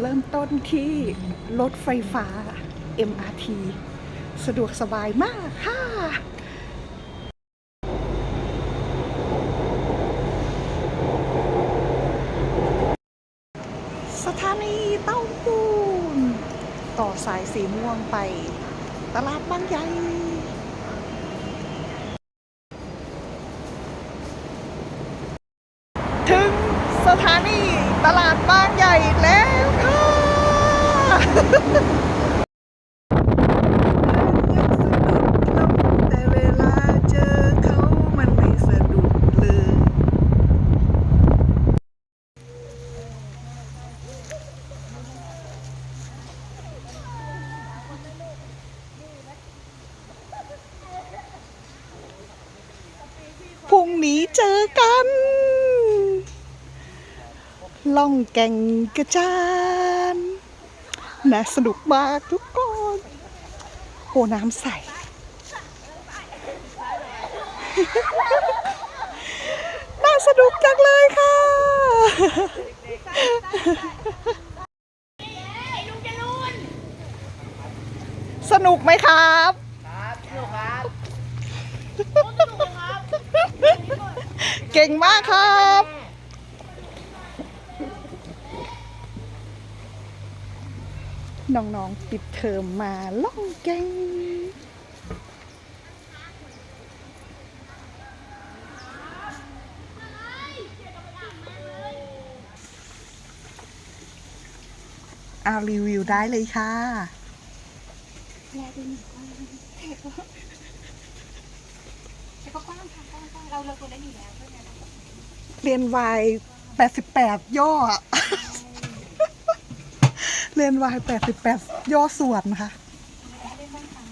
เริ่มต้นที่รถไฟฟ้า MRT สะดวกสบายมากค่ะสถานีเต้าปูน ต่อสายสีม่วงไป ตลาดบางใหญ่ ถึงสถานีต ลาดบางใหญ่แล้วค่ะ แต่เวลาเจอเขามันไม่สะดุดเลย พรุ่งนี้เจอกัน ล่องแก่งกระจานน่าสนุกมากทุกคนโหน้ำใส น่าสนุกจังเลยค่ะ สนุกไหมครับเก่งมากครับ น้องๆปิดเทอมมาล่องแกงอารีวิวได้เลยค่ะแต่ก็กว้างค่ะกว้างค่ะกว้างเราเราตัวเล็กอยู่แล้วเพราะฉะนั้นเราก็ เรียนวาย88 ย่ออะ เรียนวาย88ย่อส่วนค่ะเล่นค่ะ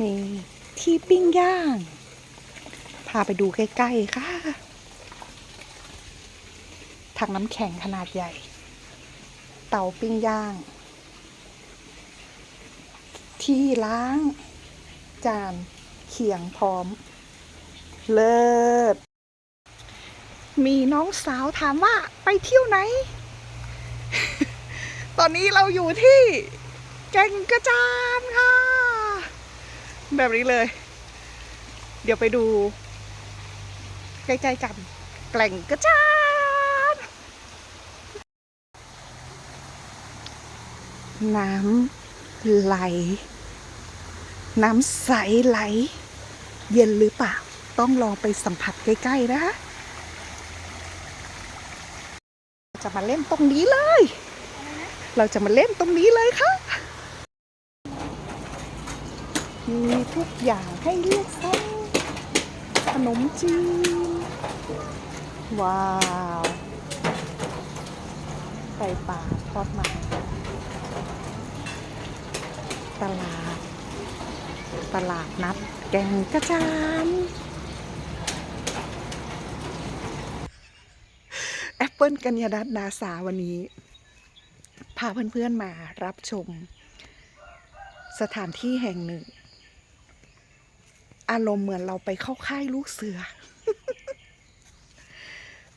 นี่ที่ปิ้งย่าง พาไปดูใกล้ ๆ ค่ะถังน้ำแข็งขนาดใหญ่ เตาปิ้งย่าง ที่ล้าง จานเขียงพร้อม เลิศ มีน้องสาวถามว่าไปเที่ยวไหน ตอนนี้เราอยู่ที่แก่งกระจานค่ะ แบบนี้เลย เดี๋ยวไปดูใกล้ๆกันแกล่งกระจานน้ำไหล น้ำใสไหล เย็นหรือเปล่า ต้องลองไปสัมผัสใกล้ ๆ นะคะจะมาเล่นตรงนี้เลย เราจะมาเล่นตรงนี้เลยค่ะ มีทุกอย่างให้เลือกสรรขนมจีน ว้าวไก่ป่าทอดมันตลาด ตลาดนัดแกงกระจานแอปเปิลกัญญาดัตนาสาวันนี้ พาเพื่อนๆมารับชม สถานที่แห่งหนึ่ง อารมณ์เหมือนเราไปเข้าค่ายลูกเสือ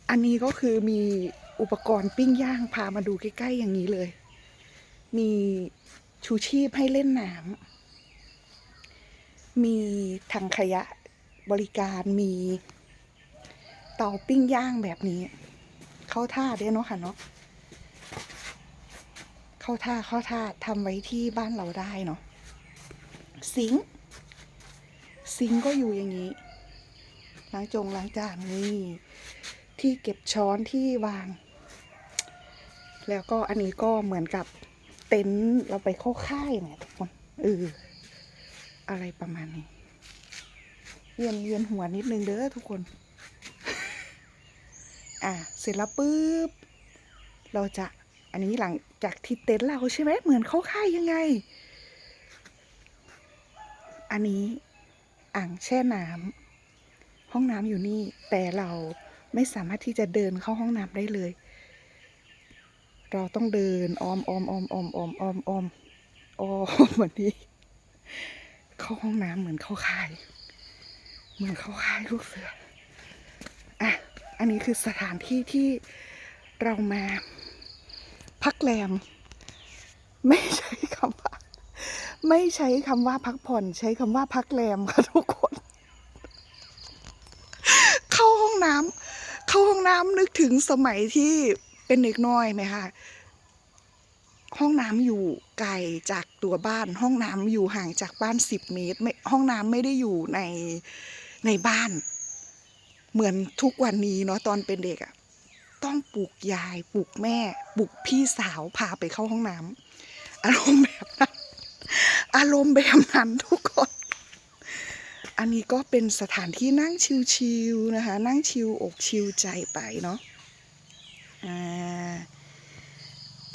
อันนี้ก็คือมีอุปกรณ์ปิ้งย่างพามาดูใกล้ ๆ อย่างนี้เลย มีชูชีพให้เล่นน้ำ มีถังขยะบริการมีเตาปิ้งย่างแบบนี้ เข้าท่าเด้เนาะค่ะเนาะเข้าท่าเข้าท่าทำไว้ที่บ้านเราได้เนาะซิงซิงก็อยู่อย่างนี้ล้างจงล้างจานนี่ที่เก็บช้อนที่วาง แล้วก็อันนี้ก็เหมือนกับเต็นท์เราไปเข้าค่ายเนี่ยทุกคนเออ อะไรประมาณนี้ เวียนเวียนหัวนิดนึงเด้อทุกคน อะเสร็จแล้วปุ๊บ เราจะอันนี้หลังจากที่เต็นท์เราใช่ไหมเหมือนเข้าค่ายยังไง อันนี้อ่างแช่น้ำห้องน้ำอยู่นี่ แต่เราไม่สามารถที่จะเดินเข้าห้องน้ำได้เลย เราต้องเดินออมออมออมออมออมออมออมออมวันนี้ เข้าห้องน้ำเหมือนเข้าค่าย เหมือนเข้าค่ายลูกเสืออะอันนี้คือสถานที่ที่เรามาพักแรม ไม่ใช้คำว่า ไม่ใช้คำว่าพักผ่อน ใช้คำว่าพักแรมค่ะทุกคน เข้าห้องน้ำเข้าห้องน้ำนึกถึงสมัยที่เป็นเด็กน้อยไหมคะ ห้องน้ำอยู่ไกลจากตัวบ้าน ห้องน้ำอยู่ห่างจากบ้านสิบเมตรไม่ห้องน้ำไม่ได้อยู่ในในบ้าน เหมือนทุกวันนี้เนาะตอนเป็นเด็กอะต้องปลุกยายปลุกแม่ปลุกพี่สาวพาไปเข้าห้องน้ำอารมณ์แบบนั้นอารมณ์แบบนั้นทุกคน อันนี้ก็เป็นสถานที่นั่งชิลๆนะคะ นั่งชิลอกชิลใจไปเนาะ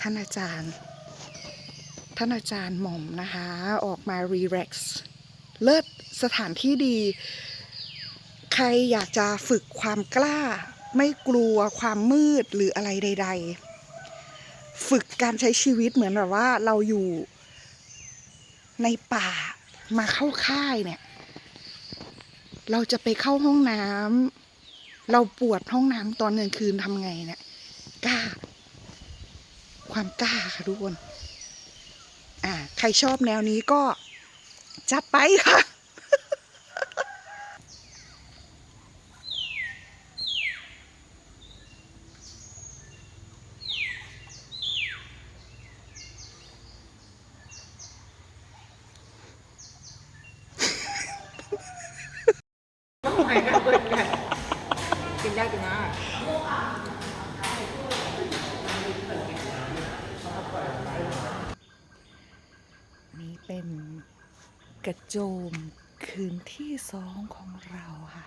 ท่านอาจารย์ ท่านอาจารย์หม่อมนะคะ ออกมารีแลกซ์เลิศสถานที่ดี ใครอยากจะฝึกความกล้า ไม่กลัวความมืดหรืออะไรใด ๆ ฝึกการใช้ชีวิตเหมือนแบบว่าเราอยู่ในป่ามาเข้าค่ายเนี่ย เราจะไปเข้าห้องน้ำเราปวดห้องน้ำตอนกลางคืนทำไงเนี่ย กล้า ความกล้าค่ะทุกคน อ่าใครชอบแนวนี้ก็จัดไปค่ะ กระโจมคืนที่สองของเราค่ะ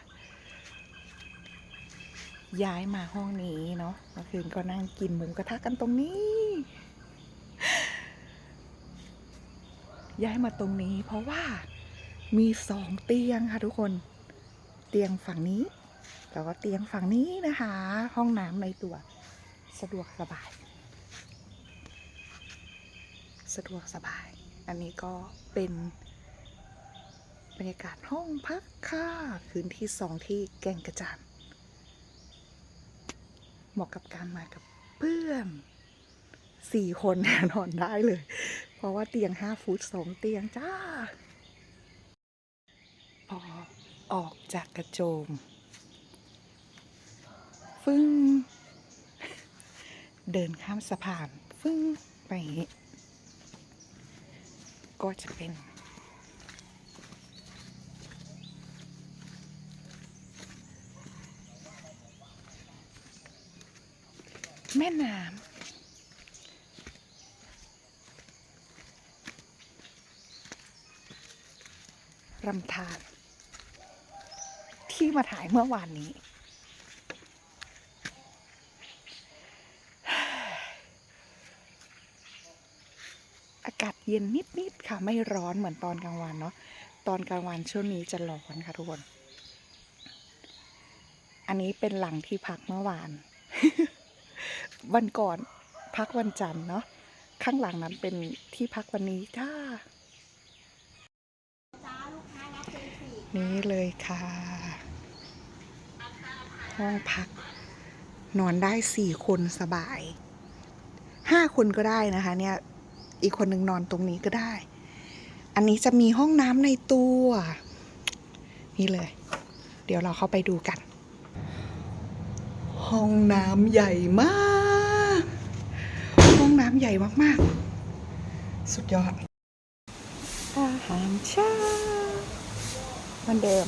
ย้ายมาห้องนี้เนาะเมื่อคืนก็นั่งกินหมูกระทะกันตรงนี้ ย้ายมาตรงนี้เพราะว่ามีสองเตียงค่ะทุกคน เตียงฝั่งนี้แล้วก็เตียงฝั่งนี้นะคะ ห้องน้ำในตัว สะดวกสบาย สะดวกสบาย อันนี้ก็เป็น บรรยากาศห้องพักค่ะคืนที่สองที่แก่งกระจานเหมาะกับการมากับเพื่อนสี่คนแน่นอนได้เลย เพราะว่าเตียงห้าฟุตสองเตียงจ้า พอออกจากกระโจม ฟึ่งเดินข้ามสะพาน ฟึ่งไปก็จะเป็น ม่น้ำรำธารที่มาถ่ายเมื่อวานนี้ อากาศเย็นนิด ๆ ค่ะ ไม่ร้อนเหมือนตอนกลางวันเนาะ ตอนกลางวันช่วงนี้จะร้อนค่ะทุกคน อันนี้เป็นหลังที่พักเมื่อวาน วันก่อนพักวันจันทร์เนาะข้างหลังนั้นเป็นที่พักวันนี้จ้า นี่เลยค่ะ ห้องพัก นอนได้สี่คนสบายห้าคนก็ได้นะคะ เนี่ย อีกคนหนึ่งนอนตรงนี้ก็ได้ อันนี้จะมีห้องน้ำในตัว นี่เลย เดี๋ยวเราเข้าไปดูกัน ห้องน้ำใหญ่มาก ห้องน้ำใหญ่มากๆ สุดยอดอาหารเช้าเหมันเดิม